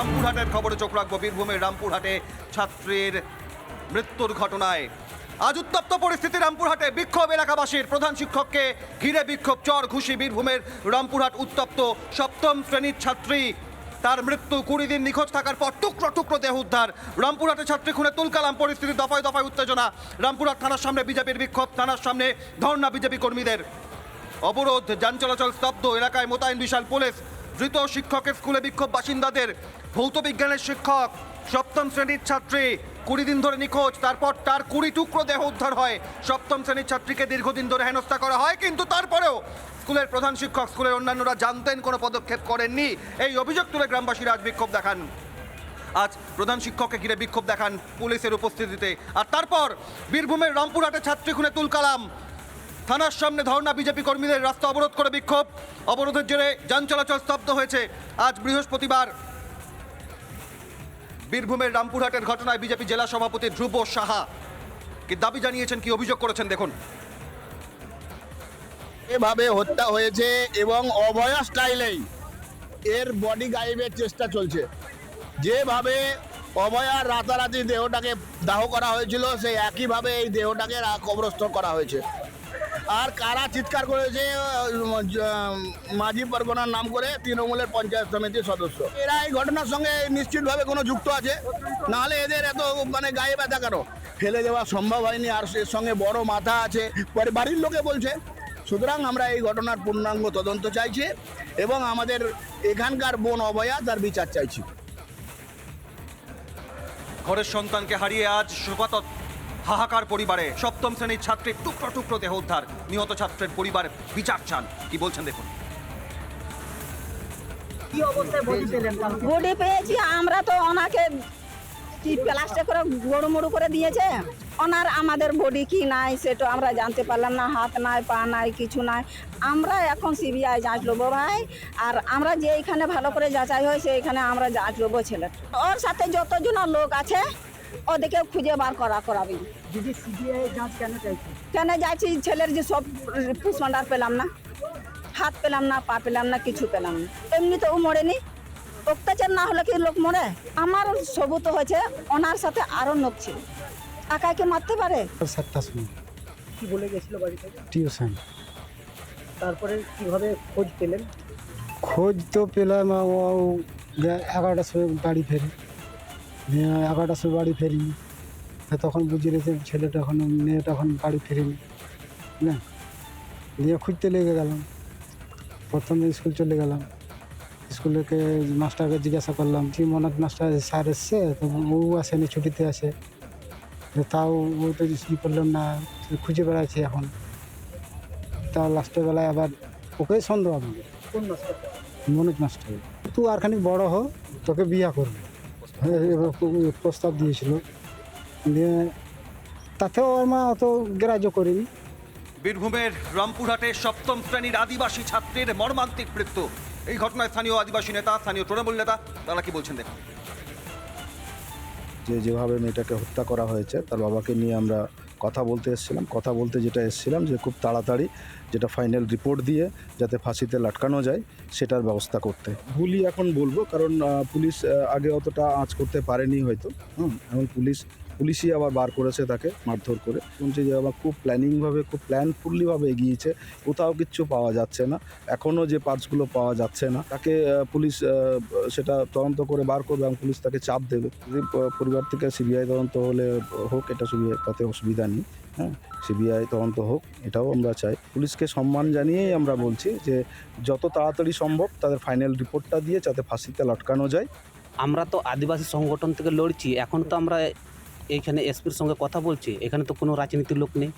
রামপুরহাটের খবরে চোখ রাখব। বীরভূমের রামপুরহাটে ছাত্রীর মৃত্যুর ঘটনায়। আজ উত্তপ্ত পরিস্থিতি রামপুরহাটে। বিক্ষোভ এলাকাবাসীর। প্রধান শিক্ষককে ঘিরে বিক্ষোভ, চর ঘুষি। বীরভূমের রামপুরহাট উত্তপ্ত সপ্তম শ্রেণির ছাত্রী। তার মৃত্যু কুড়ি দিন নিখোঁজ থাকার পর টুকরো টুকরো দেহ উদ্ধার। রামপুরহাটে ছাত্রী খুনে তুলকালাম। পরিস্থিতি দফায় দফায় উত্তেজনা। রামপুরহাট থানার সামনে বিজেপির বিক্ষোভ, থানার সামনে ধর্ণা বিজেপি কর্মীদের। অবরোধ, যান চলাচল স্তব্ধ। এলাকায় মোতায়েন বিশাল পুলিশ। ধৃত শিক্ষকের স্কুলে বিক্ষোভ বাসিন্দাদের, ভৌত বিজ্ঞানের শিক্ষক, সপ্তম শ্রেণির ছাত্রী, কুড়ি দিন ধরে নিখোঁজ, তারপর তার কুড়ি টুকরো দেহ উদ্ধার হয়। সপ্তম শ্রেণির ছাত্রীকে দীর্ঘদিন ধরে হেনস্থা করা হয়, কিন্তু তারপরেও স্কুলের প্রধান শিক্ষক, স্কুলের অন্যান্যরা জানতেন, কোনো পদক্ষেপ করেননি। এই অভিযোগ তুলে গ্রামবাসীরা আজ বিক্ষোভ দেখান। আজ প্রধান শিক্ষককে ঘিরে বিক্ষোভ দেখান পুলিশের উপস্থিতিতে। আর তারপর বীরভূমের রামপুরহাটে ছাত্রী খুনে তুলকালাম। থানার সামনে ধর্ণা বিজেপি কর্মীদের রাস্তা অবরোধ করে বিক্ষোভ। অবরোধের জেরে যান চলাচল স্তব্ধ হয়েছে আজ বৃহস্পতিবার। বীরভূমের রামপুরহাটের ঘটনায় বিজেপি জেলা সভাপতি ধ্রুব সাহা। কি দাবি জানিয়েছেন, কি অভিযোগ করেছেন দেখুন। এভাবে হত্যা হয়েছে এবং অভয়া স্টাইলেই এর বডি গায়েবের চেষ্টা চলছে। যেভাবে অভয়ার রাতারাতি দেহটাকে দাহ করা হয়েছিল, সেই একইভাবে এই দেহটাকে কবরস্থ করা হয়েছে। আর কারা চিৎকার করেছে মাঝি পরগনার নাম করে তৃণমূলের পঞ্চায়েত সমিতির সদস্য। এরা এই ঘটনার সঙ্গে নিশ্চিতভাবে কোনো যুক্ত আছে। নাহলে এদের এত মানে গায়ে ব্যথা কেন? ফেলে দেওয়া সম্ভব হয়নি, আর এর সঙ্গে বড় মাথা আছে। পরে বাড়ির লোকে বলছে, সুতরাং আমরা এই ঘটনার পূর্ণাঙ্গ তদন্ত চাইছি এবং আমাদের এখানকার বোন অভয়া তার বিচার চাইছি। ঘরের সন্তানকে হারিয়ে আজ শোকাতত হাহাকার পরিবারে সপ্তম শ্রেণির ছাত্রীর টুকরো টুকরো দেহ উদ্ধার। নিহত ছাত্রের পরিবার বিচার চান। কি বলছেন দেখুন। বডি পেয়েছি আমরা তো ওনাকে কি প্লাস্টিক করে গড়ু মুড়ু করে দিয়েছে? ওনার আমাদের বডি কি নাই সেটা আমরা জানতে পারলাম না হাত নাই পা নাই কিছু নাই। আমরা এখন সিবিআই যাঁচ নেব ভাই আর আমরা যে এখানে ভালো করে যাচাই হয় সেইখানে আমরা যাঁচ নেব ছেলে ওর সাথে যতজন লোক আছে ওদেরকে খুঁজে বার করা করাবি। দিদি সিবিআই যাঁচ কেন চাইছে কেন যাচ্ছি ছেলের যে সব পুষ্পান্ডার পেলাম না হাত পেলাম না পা পেলাম না কিছু পেলাম না। এমনি তো ও মরেনি। অত্যাচার না হলে কি লোক মরে? আমার সবুত হয়েছে ওনার সাথে আরও লোক ছিল একাকে মারতে পারে? সাতটার সময়। কি বলে গেছিল বাড়ি থেকে টিউশন। তারপরে কীভাবে খোঁজ পেলেন? খোঁজ তো পেলাম এগারোটার সময় বাড়ি ফেরি। এগারোটার সময় বাড়ি ফেরি তখন বুঝিয়ে রেখে ছেলেটা এখন, মেয়েটা এখন বাড়ি ফেরেনি। না? নিয়ে খুঁজতে লেগে গেলাম। প্রথমে স্কুল চলে গেলাম। স্কুলেকে মাস্টারকে জিজ্ঞাসা করলাম, কি মনাথ মাস্টার, স্যার এসছে? তো ও আসেনি, ছুটিতে আসে। তাও ও তো ই করলাম না, খুঁজে বেড়াচ্ছে এখন। তা লাস্টের বেলায় আবার ওকে সন্দেহ আমাদের মনোজ মাস্টার। তুই আর খানিক বড় হ, তোকে বিয়া করবে। হ্যাঁ, প্রস্তাব দিয়েছিল। দিয়ে তাতেও আমার অত গ্রাহ্য করিনি। বীরভূমের রামপুরহাটে সপ্তম শ্রেণির আদিবাসী ছাত্রের মর্মান্তিক মৃত্যু। এই ঘটনায় স্থানীয় আদিবাসী নেতা স্থানীয় তৃণমূল নেতা তারা কি বলছেন দেখুন। যে যেভাবে মেয়েটাকে হত্যা করা হয়েছে তার বাবাকে নিয়ে আমরা কথা বলতে এসেছিলাম, কথা বলতে যেটা এসেছিলাম যে খুব তাড়াতাড়ি যেটা ফাইনাল রিপোর্ট দিয়ে যাতে ফাঁসিতে লাটকানো যায় সেটার ব্যবস্থা করতে। ভুলই এখন বলব কারণ পুলিশ আগে অতটা আঁচ করতে পারেনি হয়তো। হুম, এখন পুলিশ পুলিশই আবার বার করেছে তাকে মারধর করে। শুনছি যে আবার খুব প্ল্যানিংভাবে খুব প্ল্যানফুল্লিভাবে এগিয়েছে। কোথাও কিচ্ছু পাওয়া যাচ্ছে না। এখনও যে পার্টসগুলো পাওয়া যাচ্ছে না, তাকে পুলিশ সেটা তদন্ত করে বার করবে এবং পুলিশ তাকে চাপ দেবে। যদি পরিবার থেকে সিবিআই তদন্ত হলে হোক, এটা সুবিধা তাতে অসুবিধা নেই। হ্যাঁ সিবিআই তদন্ত হোক, এটাও আমরা চাই। পুলিশকে সম্মান জানিয়েই আমরা বলছি যে যত তাড়াতাড়ি সম্ভব তাদের ফাইনাল রিপোর্টটা দিয়ে, যাতে ফাঁসিতে লটকানো যায়। আমরা তো আদিবাসী সংগঠন থেকে লড়ছি, এখন তো আমরা এইখানে এসপির সঙ্গে কথা বলছি, এখানে তো কোনো রাজনীতির লোক নেই।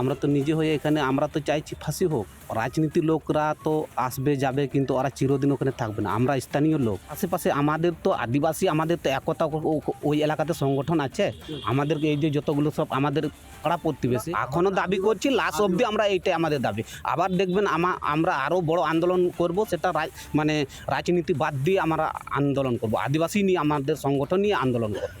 আমরা তো নিজে হয়ে এখানে, আমরা তো চাইছি ফাঁসি হোক। রাজনীতির লোকরা তো আসবে, যাবে, কিন্তু ওরা চিরদিন ওখানে থাকবে না। আমরা স্থানীয় লোক। আশেপাশে আমাদের তো আদিবাসী, আমাদের তো একতা ওই এলাকাতে সংগঠন আছে। আমাদের এই যে যতগুলো সব আমাদের পাড়া প্রতিবেশী এখনও দাবি করছি লাস্ট অবধি আমরা এইটাই আমাদের দাবি। আবার দেখবেন আমা, আমরা আরও বড় আন্দোলন করব, সেটা মানে রাজনীতি বাদ দিয়ে আমরা আন্দোলন করব। আদিবাসী নিয়ে, আমাদের সংগঠন নিয়ে আন্দোলন করব।